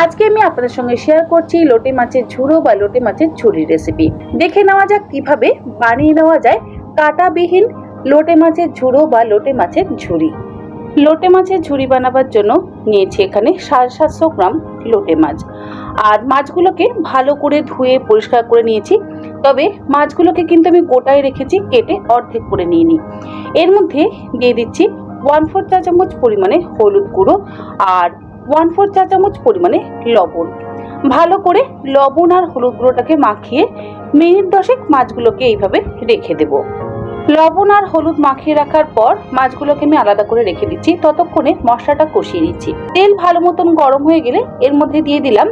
আজকে আমি আপনাদের সঙ্গে শেয়ার করছি লোটে মাছের ঝুড়ো বা লোটে মাছের ঝুড়ি রেসিপি দেখে নেওয়া যাক কীভাবে বানিয়ে নেওয়া যায় কাটাবিহীন লোটে মাছের ঝুড়ো বা লোটে মাছের ঝুড়ি লোটে মাছের ঝুড়ি বানাবার জন্য নিয়েছি এখানে সাড়ে সাতশো গ্রাম লোটে মাছ। আর মাছগুলোকে ভালো করে ধুয়ে পরিষ্কার করে নিয়েছি। তবে মাছগুলোকে কিন্তু আমি গোটায় রেখেছি, কেটে অর্ধেক করে নিয়ে নিই এর মধ্যে দিয়ে দিচ্ছি ওয়ান ফোর চা চামচ পরিমাণে হলুদ গুঁড়ো আর ওয়ান ফোর চা চামচ পরিমাণে লবণ। ভালো করে লবণ আর হলুদ গুঁড়োটাকে মাখিয়ে মিনিট দশেক মাছগুলোকে এইভাবে রেখে দেব। লবণ আর হলুদ মাখিয়ে রাখার পর মাছগুলোকে আমি আলাদা করে রেখে দিচ্ছি। ততক্ষণে মশলাটা কষিয়ে নিচ্ছি। তেল ভালো মতন গরম হয়ে গেলে এর মধ্যে দিয়ে দিলাম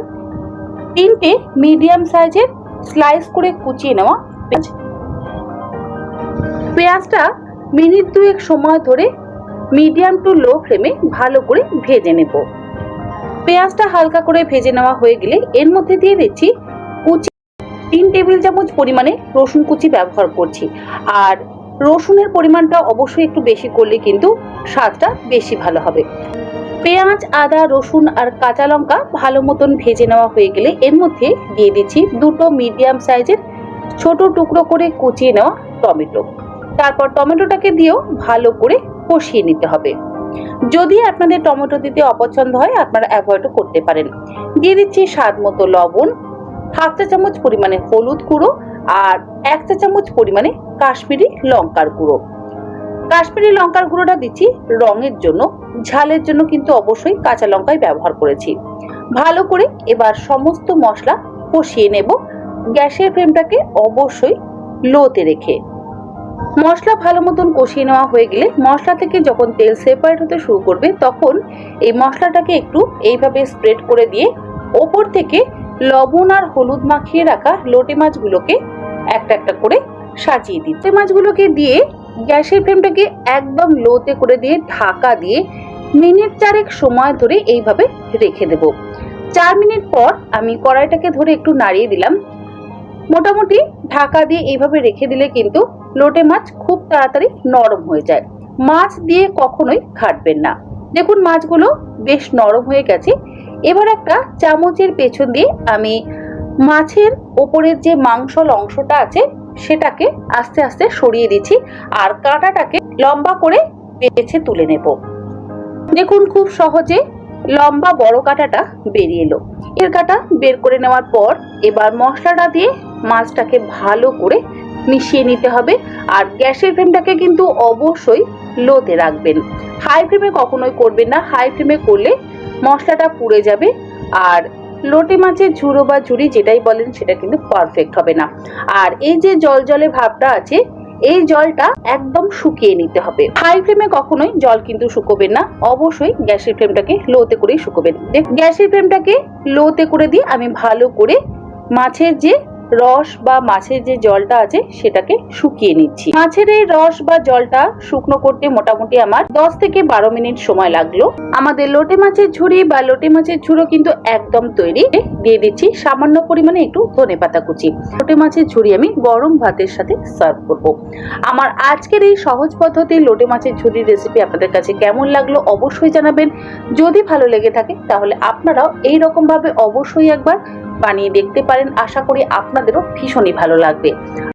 তিনটে মিডিয়াম সাইজের স্লাইস করে কুচিয়ে নেওয়া পেঁয়াজ। পেঁয়াজটা মিনিট দুয়েক সময় ধরে মিডিয়াম টু লো ফ্লেমে ভালো করে ভেজে নেব। পেঁয়াজটা হালকা করে ভেজে নেওয়া হয়ে গেলে এর মধ্যে দিয়ে দিচ্ছি কুচি তিন টেবিল চামচ পরিমাণে রসুন কুচি ব্যবহার করছি। আর রসুনের পরিমাণটা অবশ্যই একটু বেশি করলে কিন্তু স্বাদটা বেশি ভালো হবে। পেঁয়াজ, আদা, রসুন আর কাঁচা লঙ্কা ভালো মতন ভেজে নেওয়া হয়ে গেলে এর মধ্যে দিয়ে দিচ্ছি দুটো মিডিয়াম সাইজের ছোট টুকরো করে কুচিয়ে নেওয়া টমেটো। তারপর টমেটোটাকে দিয়েও ভালো করে কষিয়ে নিতে হবে। যদি আপনাদের টমেটো দিতে অপছন্দ হয়, আপনারা অ্যাভয়েডও করতে পারেন। দিয়ে দিচ্ছি স্বাদ মতো লবণ, হাফ চা চামচ পরিমাণে হলুদ গুঁড়ো আর এক চা চামচ পরিমাণে কাশ্মীরি লঙ্কার গুঁড়ো। কাশ্মীরি লঙ্কার গুঁড়োটা দিচ্ছি রঙের জন্য, ঝালের জন্য কিন্তু অবশ্যই কাঁচা লঙ্কাই ব্যবহার করেছি। ভালো করে এবার সমস্ত মশলা কষিয়ে নেব। গ্যাসের ফ্লেমটাকে অবশ্যই লোতে রেখে। মশলা ভালো মতন কষিয়ে নেওয়া হয়ে গেলে মশলা থেকে যখন তেল সেপারেট হতে শুরু করবে, তখন এই মশলাটাকে একটু এইভাবে স্প্রেড করে দিয়ে ওপর থেকে লবণ আর হলুদ মাখিয়ে রাখা লোটে মাছগুলোকে একটা একটা করে সাজিয়ে দিই লোটে মাছগুলোকে দিয়ে গ্যাসের ফ্লেমটাকে একদম লোতে করে দিয়ে ঢাকা দিয়ে মিনিট চারেক সময় ধরে এইভাবে রেখে দেব। চার মিনিট পর আমি কড়াইটাকে ধরে একটু নাড়িয়ে দিলাম। মোটামুটি ঢাকা দিয়ে এইভাবে রেখে দিলে কিন্তু লোটে মাছ খুব তাড়াতাড়ি নরম হয়ে যায়। মাছ দিয়ে কখনোই ঘাটবেন না। দেখুন, মাছগুলো বেশ নরম হয়ে গেছে। এবার একটা চামচের পেছন দিয়ে আমি মাছের ওপরের যে মাংসল অংশটা আছে, সেটাকে আস্তে আস্তে সরিয়ে দিচ্ছি আর কাঁটাটাকে লম্বা করে বেছে তুলে নেব। দেখুন, খুব সহজে লম্বা বড় কাঁটাটা বেরিয়ে এলো। এর কাঁটা বের করে নেওয়ার পর এবার মশলাটা দিয়ে মাছটাকে ভালো করে মিশিয়ে নিতে হবে। আর গ্যাসের ফ্লেমটাকে কিন্তু অবশ্যই লোতে রাখবেন। হাই ফ্লেমে কখনোই করবেন না। হাই ফ্লেমে করলে মশলাটা পুড়ে যাবে। আর লোটে মাছের ঝুড়ো বা ঝুড়ি যেটাই বলেন, সেটা কিন্তু পারফেক্ট হবে না। আর এই যে জল জলে ভাবটা আছে, এই জলটা একদম শুকিয়ে নিতে হবে। হাই ফ্লেমে কখনোই জল কিন্তু শুকোবেন না। অবশ্যই গ্যাসের ফ্লেমটাকে লোতে করেই শুকোবেন। গ্যাসের ফ্লেমটাকে লোতে করে দিয়ে আমি ভালো করে মাছের যে রস বা মাছের যে জলটা আছে সেটাকে শুকিয়ে নিচ্ছি। মাছের এই রস বা জলটা শুকনো করতে মোটামুটি আমার দশ থেকে বারো মিনিট সময় লাগল। আমাদের লোটে মাছের ঝুড়ি বা লোটে মাছের ঝুড়ো কিন্তু একদম তৈরি। দিয়ে দিচ্ছি সামান্য পরিমাণে একটু ধনে পাতা কুচি। লোটে মাছের ঝুড়ি আমি গরম ভাতের সাথে সার্ভ করব। আমার আজকের এই সহজ পদ্ধতির লোটে মাছের ঝুড়ির রেসিপি আপনাদের কাছে কেমন লাগল অবশ্যই জানাবেন। যদি ভালো লেগে থাকে তাহলে আপনারাও এই রকম ভাবে অবশ্যই একবার বানিয়ে দেখতে পারেন। আশা করি আপনাদেরও ভীষণই ভালো লাগবে।